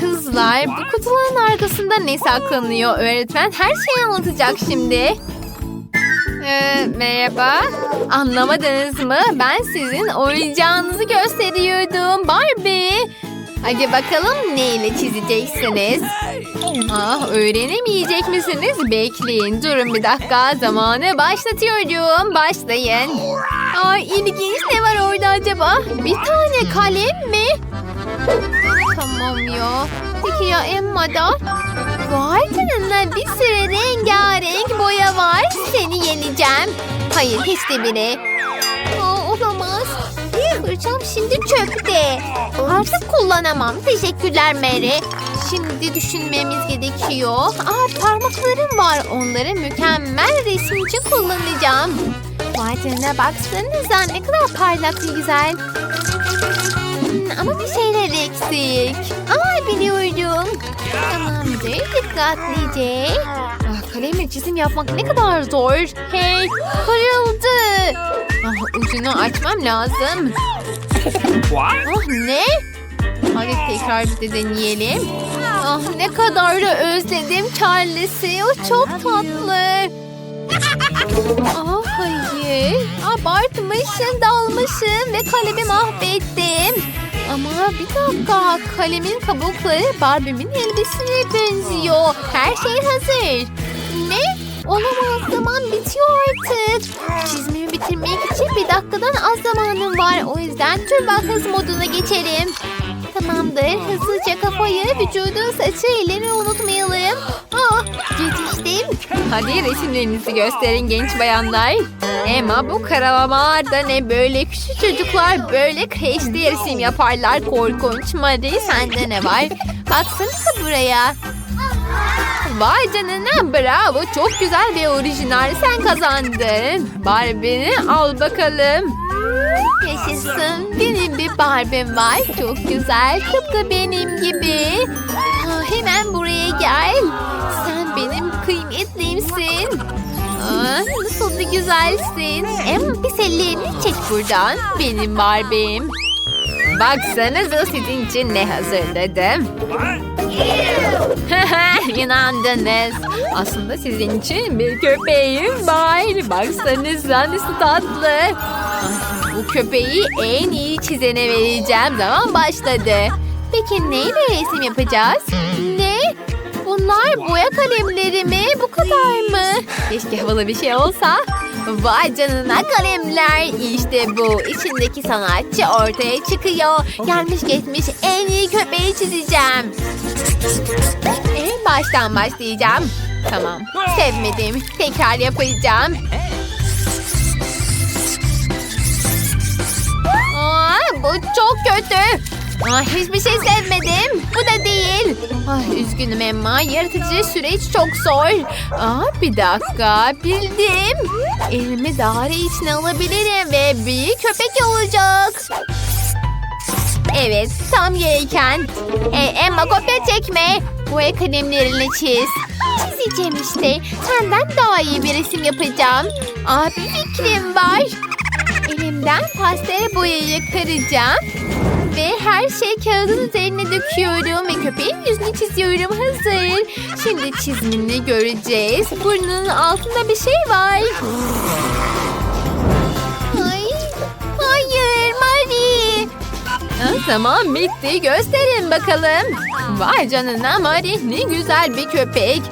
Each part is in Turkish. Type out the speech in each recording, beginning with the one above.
Kızlar bu kutuların arkasında ne saklanıyor? Öğretmen her şeyi anlatacak şimdi. Ee, merhaba. Anlamadınız mı? Ben sizin oyuncağınızı gösteriyordum. Barbie. Hadi bakalım neyle çizeceksiniz? Ah, öğrenemeyecek misiniz? Bekleyin. Durun bir dakika. Zamanı başlatıyorum. Başlayın. Ay ilginç ne var orada acaba? Bir tane kalem mi? Ya. Peki ya Emma'da? Vay canına bir sürü rengarenk boya var. Seni yeneceğim. Hayır hiç de bile. Aa, olamaz. Fırçam şimdi çöpte. Artık kullanamam. Teşekkürler Mary. Şimdi düşünmemiz gerekiyor. Aa parmaklarım var. Onları mükemmel resim için kullanacağım. Vay canına baksanıza ne kadar parlak ve güzel. Hmm, ama bir şeyler eksik. Aa biliyorum. Tamamdır dikkatlice. Ah, kalemle çizim yapmak ne kadar zor. Hey kırıldı. Ah, ucunu açmam lazım. Ah ne? Hadi tekrar bir de deneyelim. Ah ne kadar da özledim Charles'i. O çok tatlı. Ah hayır. Abartmışım, dalmışım ve kalemi mahvettim. Ama bir dakika. Kalemin kabukları Barbie'min elbisesine benziyor. Her şey hazır. Ne? Olamaz zaman bitiyor artık. Çizmemi bitirmek için bir dakikadan az zamanım var. O yüzden turbo hız moduna geçelim. Tamamdır. Hızlıca kafayı, vücudu, saçı, elleri unutmayalım. Ah, yetiştim. Hadi resimlerinizi gösterin genç bayanlar. Emma bu karalamalarda ne böyle küçük çocuklar böyle kreşte resim yaparlar korkunç. Marie sende ne var? Baksanıza buraya. Vay canına bravo çok güzel ve orijinal sen kazandın. Barbie'ni al bakalım. Yaşasın benim bir Barbie'm var çok güzel tıpkı benim gibi. Ha, hemen buraya gel. Sen benim kıymetlimsin. Aa, nasıl da güzelsin. Em pis ellerini çek buradan. Benim Barbie'm. Baksanıza sizin için ne hazırladım. İnandınız. Aslında sizin için bir köpeğim var. Baksanıza nasıl tatlı. Bu köpeği en iyi çizene vereceğim. Zaman başladı. Peki neyle resim yapacağız? Ne? Bunlar boya kalemleri mi? Bu kadar mı? Keşke havalı bir şey olsa. Vay canına kalemler. İşte bu. İçindeki sanatçı ortaya çıkıyor. Gelmiş geçmiş en iyi köpeği çizeceğim. En baştan başlayacağım. Tamam. Sevmedim. Tekrar yapacağım. Bu çok kötü. Aa, hiçbir şey sevmedim. Bu da değil. Ay, üzgünüm Emma. Yaratıcı süreç çok zor. Aa, bir dakika. Bildim. Elimi daire içine alabilirim ve büyük köpek olacak. Evet, tam gereken. E, Emma kopya çekme. Boya kalemlerini çiz. Çizeceğim işte. Senden daha iyi bir resim yapacağım. Aa, bir fikrim var. Elimden pastel boyayı kıracağım. Ve her şey kağıdın üzerine döküyorum ve köpeğin yüzünü çiziyorum. Hazır. Şimdi çizimini göreceğiz. Burnunun altında bir şey var. Ay, hayır Marie. Ha, tamam bitti. Gösterin bakalım. Vay canına Marie ne güzel bir köpek.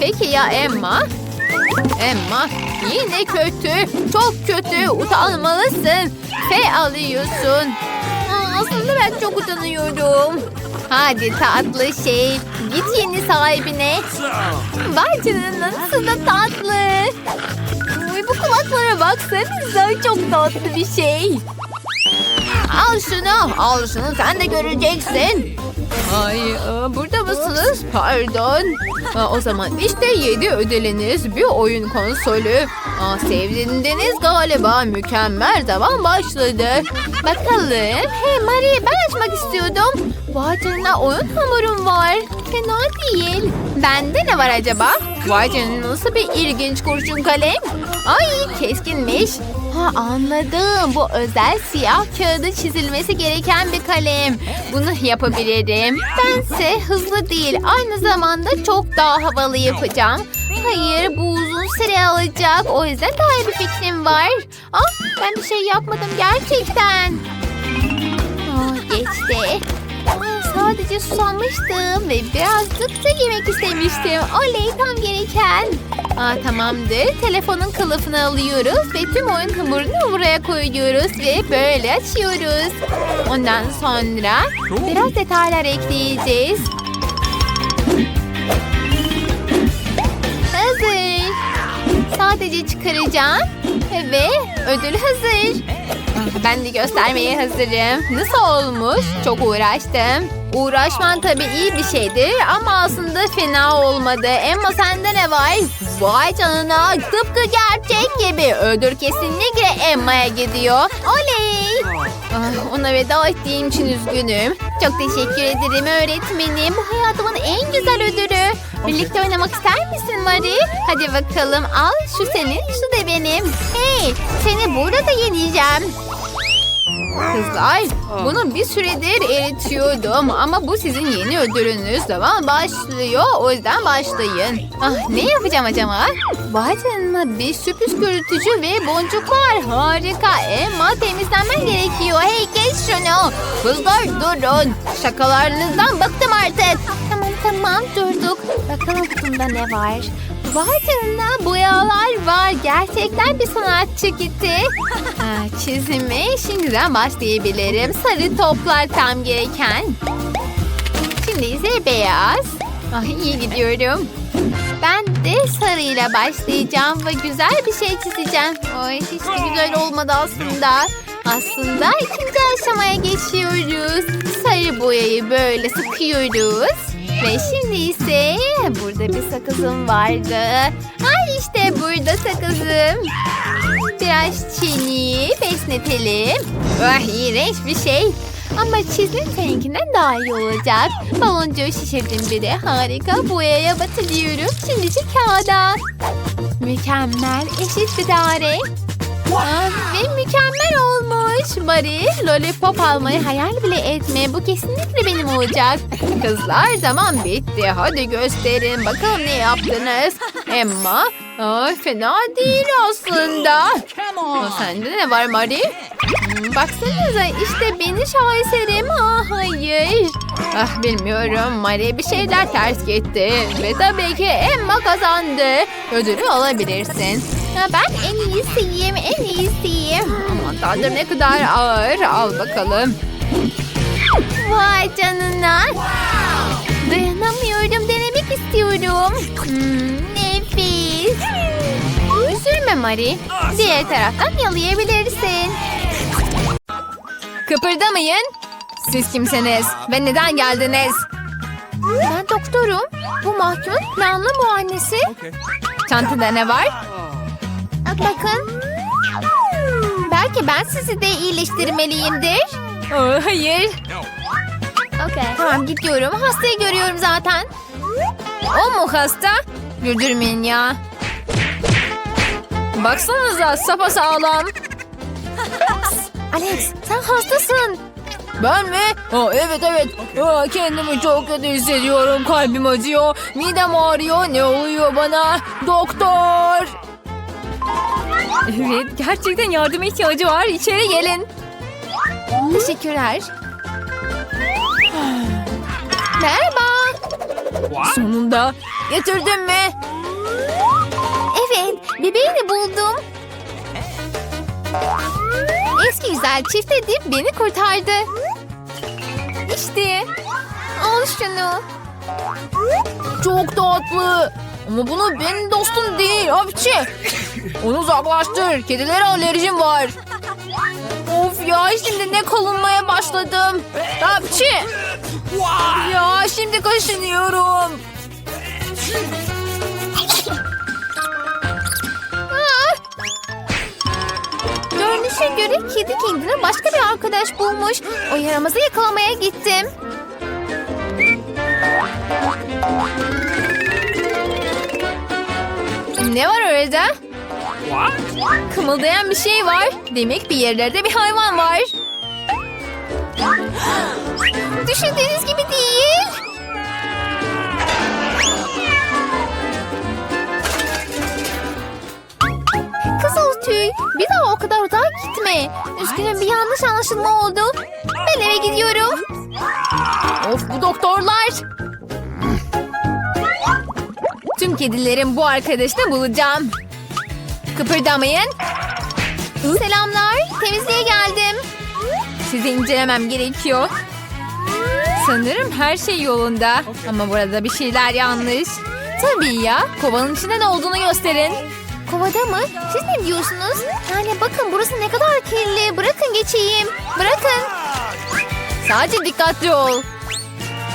Peki ya Emma? Emma yine kötü. Çok kötü. Utanmalısın. F alıyorsun. Aslında ben çok utanıyorum. Hadi tatlı şey. Git yeni sahibine. Vay canına nasıl da tatlı. Oy, bu kulaklara baksanıza çok tatlı bir şey. Al şunu, al şunu sen de göreceksin. Ay, aa, burada mısınız? Pardon. Aa, o zaman işte yedi ödülünüz bir oyun konsolü. Aa, sevdiniz galiba. Mükemmel zaman başladı. Bakalım. Hey Marie ben açmak istiyordum. Vay canına oyun hamurum var. Fena değil. Bende ne var acaba? Vay canına nasıl bir ilginç kurşun kalem. Ay keskinmiş. Ha anladım. Bu özel siyah kağıda çizilmesi gereken bir kalem. Bunu yapabilirim. Bense hızlı değil. Aynı zamanda çok daha havalı yapacağım. Hayır bu uzun süre alacak. O yüzden daha iyi bir fikrim var. Ah ben bir şey yapmadım gerçekten. Ah geçti. Sadece susamıştım ve birazcık da yemek istemiştim. Oley tam gereken. Aa, tamamdır. Telefonun kılıfını alıyoruz ve tüm oyun hamurunu buraya koyuyoruz ve böyle açıyoruz. Ondan sonra biraz detaylar ekleyeceğiz. Hazır. Sadece çıkaracağım ve ödül hazır. Ben de göstermeye hazırım. Nasıl olmuş? Çok uğraştım. Uğraşman tabii iyi bir şeydir ama aslında fena olmadı. Emma sende ne var? Vay canına tıpkı gerçek gibi. Ödül kesinlikle Emma'ya gidiyor. Oley! Ah, ona veda ettiğim için üzgünüm. Çok teşekkür ederim öğretmenim. Bu hayatımın en güzel ödülü. Birlikte oynamak ister misin Mari? Hadi bakalım al şu senin şu da benim. Hey seni burada yeneceğim. Kızlar, bunu bir süredir eritiyordum ama bu sizin yeni ödülünüz. Zaman başlıyor, o yüzden başlayın. Ah, ne yapacağım acaba? Vay canına bir sürpriz görüntücü ve boncuklar. Harika. Emma temizlenmen gerekiyor. Hey geç şunu. Kızlar durun. Şakalarınızdan bıktım artık. Tamam tamam durduk. Bakalım kutumda ne var? Vay boyalar var. Gerçekten bir sanatçı gitti. Ha, çizime şimdiden başlayabilirim. Sarı toplar tam gereken. Şimdi ise beyaz. Ah, iyi gidiyorum. Ben de sarıyla başlayacağım ve güzel bir şey çizeceğim. Ay hiç de güzel olmadı aslında. Aslında ikinci aşamaya geçiyoruz. Sarı boyayı böyle sıkıyoruz. Ve şimdi ise burada bir sakızım vardı. Ay işte burada sakızım. Biraz çiğneyip esnetelim. Ah iğrenç bir şey. Ama çizim seninkinden daha iyi olacak. Baloncuğu şişirdim bile. Harika. Boyaya batırıyorum. Şimdice kağıda. Mükemmel. Eşit bir daire. Ve mükemmel olmuş. Mari, lollipop almayı hayal bile etme. Bu kesinlikle benim olacak. Kızlar zaman bitti. Hadi gösterin. Bakalım ne yaptınız. Emma, aa, fena değil aslında. Aa, sende ne var Mari? Hmm, baksanıza işte benim şaheserim. Aa, hayır. Ah bilmiyorum. Mari bir şeyler ters gitti. Ve tabii ki Emma kazandı. Ödülü alabilirsin. Ya ben en iyisiyim, en iyisiyim. Aman tanrım ne kadar ağır. Al bakalım. Vay canına. Dayanamıyorum, denemek istiyorum. Hmm, nefis. Üzülme Mari. Diğer taraftan yalayabilirsin. Kıpırdamayın. Siz kimsiniz ve neden geldiniz? Ben doktorum. Bu mahkumun planlı muayenesi. Çantada ne var? Bakın. Belki ben sizi de iyileştirmeliyimdir. Aa, hayır. Tamam gidiyorum. Hastayı görüyorum zaten. O mu hasta? Güldürmeyin ya. Baksanıza sapasağlam. Alex sen hastasın. Ben mi? Aa, evet evet. Aa, kendimi çok kötü hissediyorum. Kalbim acıyor. Midem ağrıyor. Ne oluyor bana? Doktor. Evet gerçekten yardıma ihtiyacı var. İçeri gelin. Teşekkürler. Merhaba. Sonunda. Getirdin mi? Evet, bebeğini buldum. Eski güzel çift edip beni kurtardı. İşte. Al şunu. Çok tatlı. Ama bunu benim dostum değil hapçı. Onu uzaklaştır. Kedilere alerjim var. Of ya şimdi ne kalınmaya başladım. Hapçı. Ya şimdi kaşınıyorum. Görünüşe göre kedi kendine başka bir arkadaş bulmuş. O yaramazı yakalamaya gittim. Ne var orada? Kımıldayan bir şey var. Demek bir yerlerde bir hayvan var. Düşündüğünüz gibi değil. Kızıl tüy. Bir daha o kadar uzağa gitme. Üzgünüm bir yanlış anlaşılma oldu. Ben eve gidiyorum. Of bu doktorlar. Kedilerin bu arkadaşını bulacağım. Kıpırdamayın. Selamlar. Temizliğe geldim. Sizi incelemem gerekiyor. Sanırım her şey yolunda. Ama burada bir şeyler yanlış. Tabii ya. Kovanın içinde ne olduğunu gösterin. Kovada mı? Siz ne diyorsunuz? Yani bakın burası ne kadar kirli. Bırakın geçeyim. Bırakın. Sadece dikkatli ol.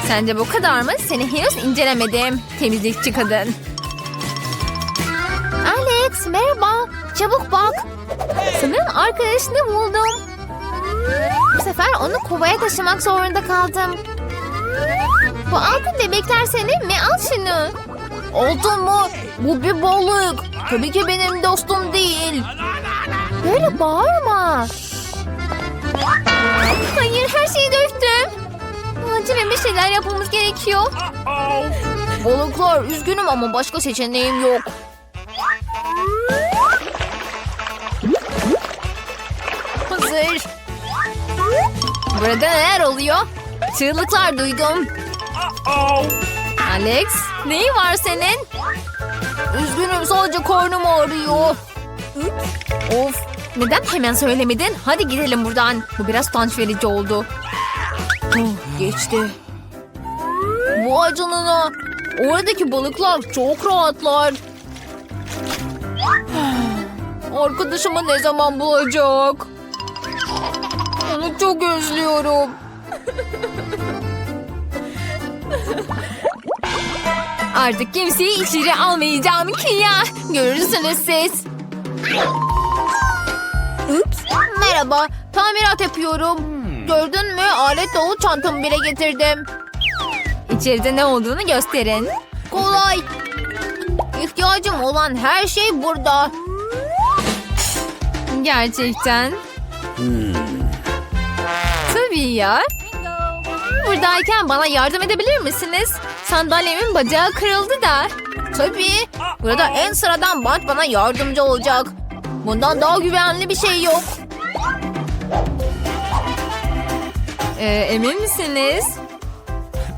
Sence bu kadar mı? Seni henüz incelemedim. Temizlikçi kadın. Çabuk bak. Sanırım arkadaşını buldum. Bu sefer onu kovaya taşımak zorunda kaldım. Bu altın bebekler senin mi? Al şunu. Altın mı? Bu bir balık. Tabii ki benim dostum değil. Böyle bağırma. Hayır her şeyi döktüm. Acilen bir şeyler yapmamız gerekiyor. Balıklar üzgünüm ama başka seçeneğim yok. Hazır. Burada neler oluyor? Çığlıklar duydum. Alex, neyin var senin? Üzgünüm sadece karnım ağrıyor. Of, neden hemen söylemedin? Hadi gidelim buradan. Bu biraz utanç verici oldu. Oh, geçti. Vay canına. Oradaki balıklar çok rahatlar. Arkadaşımı ne zaman bulacak? Onu çok özlüyorum. Artık kimseyi içeri almayacağım ki ya. Görürsünüz siz. Ups. Merhaba. Tamirat yapıyorum. Gördün mü? Alet dolu çantamı bile getirdim. İçeride ne olduğunu gösterin. Kolay. İhtiyacım olan her şey burada. Gerçekten. Tabii ya. Buradayken bana yardım edebilir misiniz? Sandalyemin bacağı kırıldı da. Tabii. Burada en sıradan bant bana yardımcı olacak. Bundan daha güvenli bir şey yok. Ee, emin misiniz?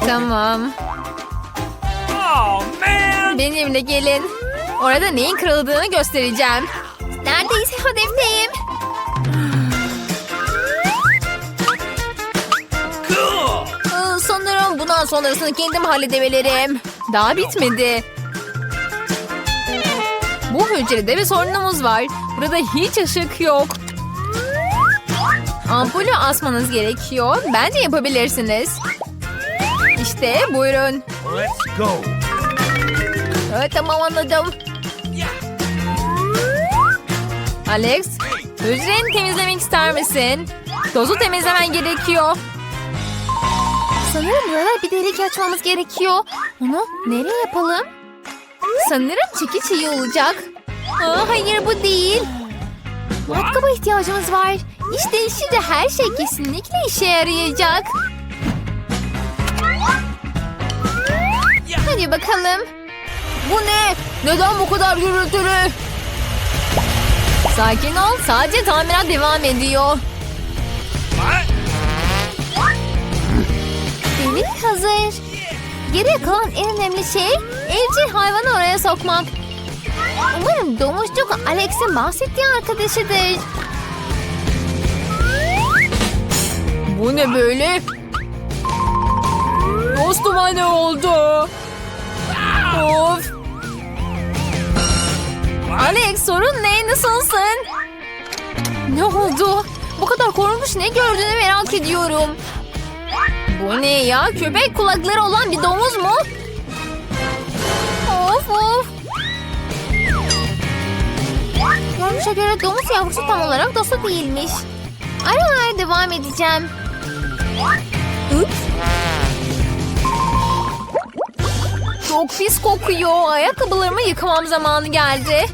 Tamam. Benimle gelin. Orada neyin kırıldığını göstereceğim. Neredeyse hedefteyim. Bundan sonrasını kendim halledebilirim. Daha bitmedi. Bu hücrede bir sorunumuz var. Burada hiç ışık yok. Ampulü asmanız gerekiyor. Bence yapabilirsiniz. İşte buyurun. Let's go! Evet tamam anladım. Alex, hücreni temizlemek ister misin? Tozu temizlemen gerekiyor. Sanırım burada bir delik açmamız gerekiyor. Onu nereye yapalım? Sanırım çekiç iyi olacak. Aa, hayır bu değil. Matkaba ihtiyacımız var. İşte şimdi her şey kesinlikle işe yarayacak. Hadi bakalım. Bu ne? Neden bu kadar gürültülü? Sakin ol. Sadece tamirat devam ediyor. Delik hazır. Geriye kalan en önemli şey evcil hayvanı oraya sokmak. Umarım domuzcuk Alex'in bahsettiği arkadaşıdır. Bu ne böyle? Dostuma ne oldu? Of. Alex sorun ne? Nasılsın? Ne oldu? Bu kadar korunmuş ne gördüğünü merak ediyorum. Bu ne ya? Köpek kulakları olan bir domuz mu? Of of. Görünüşe göre domuz yavrusu tam olarak dostu değilmiş. Ara ara devam edeceğim. Ups. Çok pis kokuyor. Ayakkabılarımı yıkamam zamanı geldi.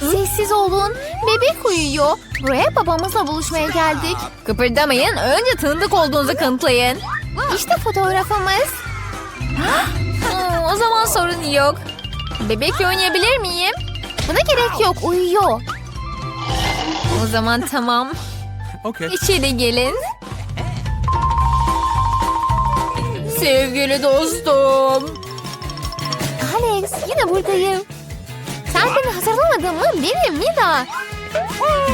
Sessiz olun. Bebek uyuyor. Buraya babamızla buluşmaya geldik. Kıpırdamayın. Önce tanıdık olduğunuzu kanıtlayın. İşte fotoğrafımız. Hmm, o zaman sorun yok. Bebekle oynayabilir miyim? Buna gerek yok. Uyuyor. O zaman tamam. Okay. İçeri gelin. Sevgili dostum. Alex yine buradayım. Sen beni hazırlamadın mı? Benim Mida.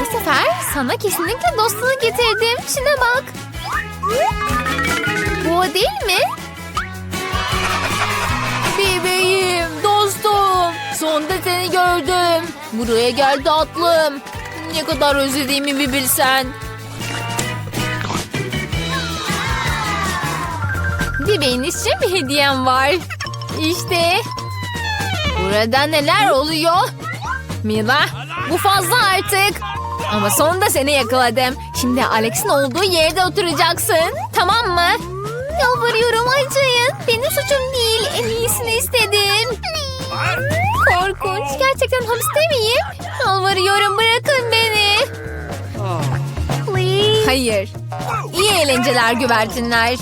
Bu sefer sana kesinlikle dostunu getirdim. Şuna bak. Bu o değil mi? Bebeğim, dostum. Sonunda seni gördüm. Buraya gel tatlım. Ne kadar özlediğimi bir bilsen. Bebeğin için bir hediyem var. İşte. Burada neler oluyor? Mila, bu fazla artık. Ama sonunda seni yakaladım. Şimdi Alex'in olduğu yerde oturacaksın. Tamam mı? Yalvarıyorum acıyın. Benim suçum değil. En iyisini istedim. Korkunç. Gerçekten hapiste miyim? Yalvarıyorum bırakın beni. Hayır. İyi eğlenceler güvercinler.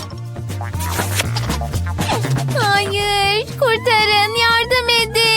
Hayır. Kurtarın. Yardım edin.